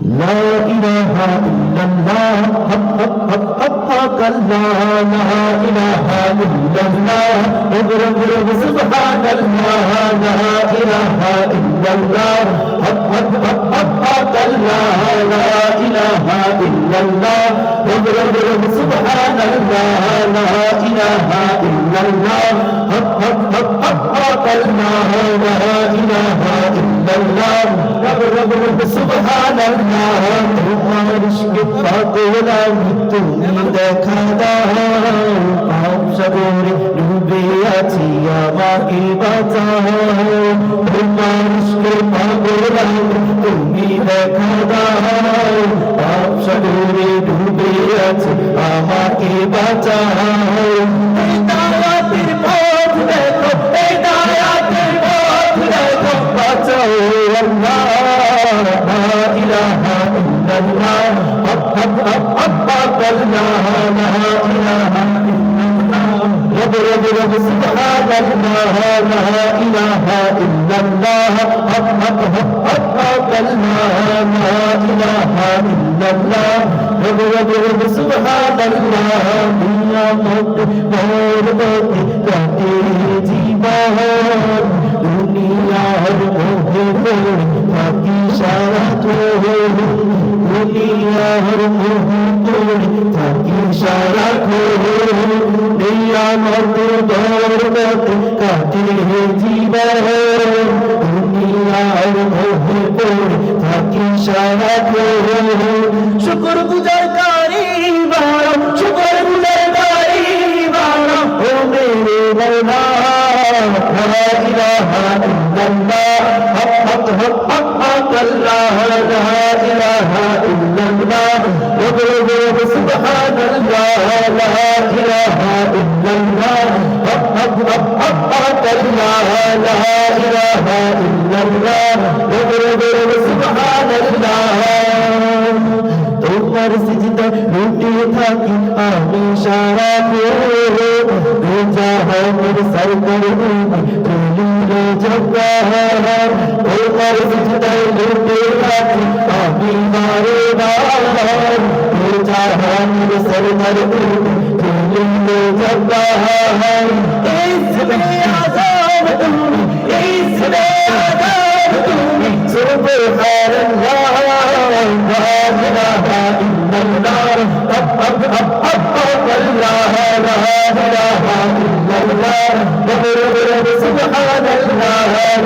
لا إله إلا الله حق حق حق حق الله لا إله إلا الله. اضرب اضرب سبحان الله لا إله إلا الله. حق حق حق حق حق الله لا إله إلا الله. اضرب اضرب سبحان الله ইল্লাল্লাহ রব রব রব, সুবহানাল্লাহ, তোমার ইশকে পাগলা তুমি দেখা দাও। পাপ সাগরে ডুবে আছি, আমাকে বাঁচাও। তোমার الله أكبر أكبر قل لا إله إلا واضرب بمثلها قل لا إله إلا الله أكبر أكبر قل لا إله إلا الله واضرب بمثلها قل لا إله إلا الله দুনিয়ার মোহরে থাকি সারা নিয়ামত দৌলত কাটে জীবন দুনিয়ার হক হক হক হক আল্লাহ। الله واضرب رب سبحان الله لا إله إلا الله حق حق حق حق حق الله لا إله إلا الله واضرب رب سبحان الله তোমার সিজদা লুটে থাকি আমি সারা জাহানের সরকার তুলিলে জগহার তোমার সিজদা লুটে هم سلطة كل مجبهم اسمي عذابكم اسمي عذابكم سبحان الله لا إله إلا الله أب أب أب أب أب الله لا إله إلا الله سبحان الله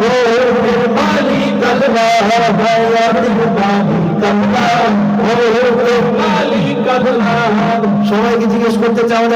الله نور المالك الله حياة المالك الله نور المالك الله সবাইকে জিজ্ঞেস করতে চাও না